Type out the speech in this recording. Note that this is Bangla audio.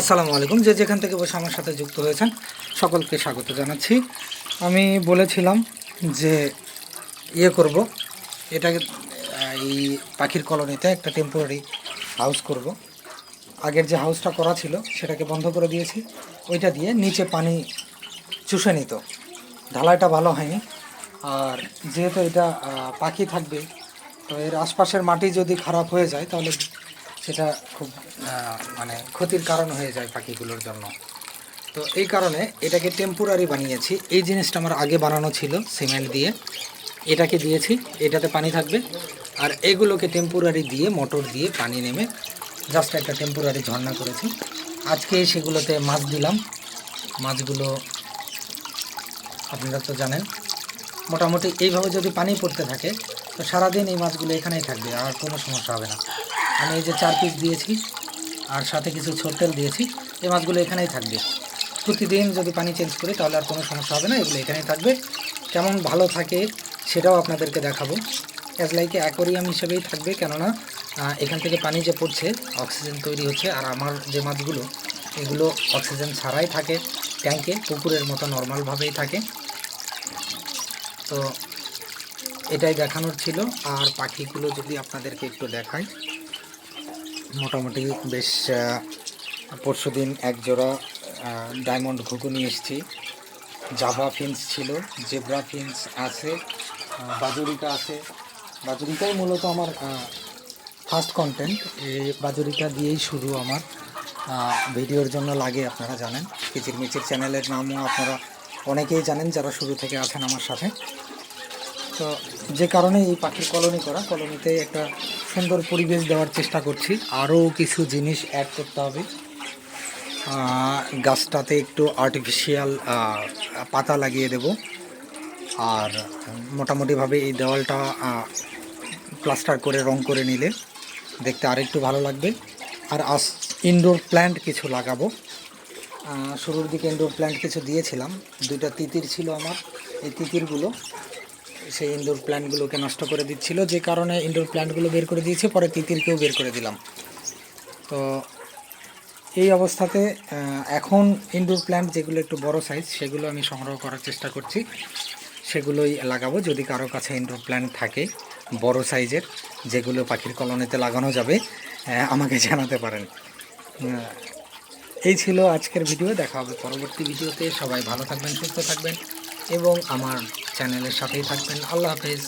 আসসালামু আলাইকুম। যে যেখান থেকে বসে আমার সাথে যুক্ত হয়েছেন, সকলকে স্বাগত জানাচ্ছি। আমি বলেছিলাম যে ইয়ে করব। এটাকে এই পাখির কলোনিতে একটা টেম্পোরারি হাউস করব। আগের যে হাউসটা করা ছিল, সেটাকে বন্ধ করে দিয়েছি। ওইটা দিয়ে নিচে পানি চুষে নিত। ঢালাইটা ভালো হয়নি। আর যেহেতু এটা পাখি থাকবে, তো এর আশপাশের মাটি যদি খারাপ হয়ে যায়, তাহলে সেটা খুব মানে ক্ষতির কারণ হয়ে যায় পাখিগুলোর জন্য। তো এই কারণে এটাকে টেম্পোরারি বানিয়েছি। এই জিনিসটা আমার আগে বানানো ছিল সিমেন্ট দিয়ে। এটাকে দিয়েছি, এটাতে পানি থাকবে। আর এগুলোকে টেম্পোরারি দিয়ে, মোটর দিয়ে পানি নেমে জাস্ট একটা টেম্পোরারি ঝর্ণা করেছি। আজকে সেগুলোতে মাছ দিলাম। মাছগুলো আপনারা তো জানেন মোটামুটি এইভাবে যদি পানি পড়তে থাকে, তো সারাদিন এই মাছগুলো এখানেই থাকবে, আর কোনো সমস্যা হবে না। আমি এই যে চার পিস দিয়েছি, আর সাথে কিছু ছোট্টেল দিয়েছি, এই মাছগুলো এখানেই থাকবে। প্রতিদিন যদি পানি চেঞ্জ করি, তাহলে আর কোনো সমস্যা হবে না, এগুলো এখানেই থাকবে। কেমন ভালো থাকে সেটাও আপনাদেরকে দেখাবো। অ্যাজ লাইকে অ্যাকোরিয়াম হিসেবেই থাকবে, কেননা এখান থেকে পানি যে পড়ছে অক্সিজেন তৈরি হচ্ছে, আর আমার যে মাছগুলো, এগুলো অক্সিজেন ছাড়াই থাকে ট্যাঙ্কে পুকুরের মতো নর্মালভাবেই থাকে। তো এটাই দেখানোর ছিল। আর পাখিগুলো যদি আপনাদেরকে একটু দেখাই মোটামুটি বেশ পরশু দিন এক জোড়া ডায়মন্ড ঘুঘু নিয়ে এসেছি। জাভা ফিন্স ছিল জেব্রা ফিন্স আছে আহ, বাজুরিকা আছে। বাজুরিকাই মূলত আমার ফার্স্ট কন্টেন্ট এই বাজুরিকা দিয়েই শুরু আমার। ভিডিওর জন্য লাগে আপনারা জানেন। কিচির মিচির চ্যানেলের নামও আপনারা অনেকেই জানেন যারা শুরু থেকে আছেন আমার সাথে। তো যে কারণে এই পাখির কলোনি করা, কলোনিতে একটা সুন্দর পরিবেশ দেওয়ার চেষ্টা করছি। আরও কিছু জিনিস অ্যাড করতে হবে। গাছটাতে একটু আর্টিফিশিয়াল পাতা লাগিয়ে দেব। আর মোটামুটিভাবে এই দেওয়ালটা প্লাস্টার করে, রং করে নিলে দেখতে আরেকটু ভালো লাগবে। আর আস ইনডোর প্ল্যান্ট কিছু লাগাবো। শুরুর দিকে ইনডোর প্ল্যান্ট কিছু দিয়েছিলাম। দুইটা তিতির ছিল আমার। এই তিতিরগুলো সেই ইনডোর প্ল্যান্টগুলোকে নষ্ট করে দিচ্ছিল। যে কারণে ইনডোর প্ল্যান্টগুলো বের করে দিয়েছে, পরে তিতিরকেও বের করে দিলাম। তো এই অবস্থাতে এখন ইনডোর প্ল্যান্ট যেগুলো একটু বড় সাইজ সেগুলো আমি সংগ্রহ করার চেষ্টা করছি। সেগুলোই লাগাবো যদি কারও কাছে ইনডোর প্ল্যান্ট থাকে, বড় সাইজের যেগুলো পাখির কলোনিতে লাগানো যাবে আমাকে জানাতে পারেন। এই ছিল আজকের ভিডিও, দেখা হবে পরবর্তী ভিডিওতে। সবাই ভালো থাকবেন, সুস্থ থাকবেন এবং আমার চ্যানেলের সাথেই থাকবেন। আল্লাহ হাফেজ।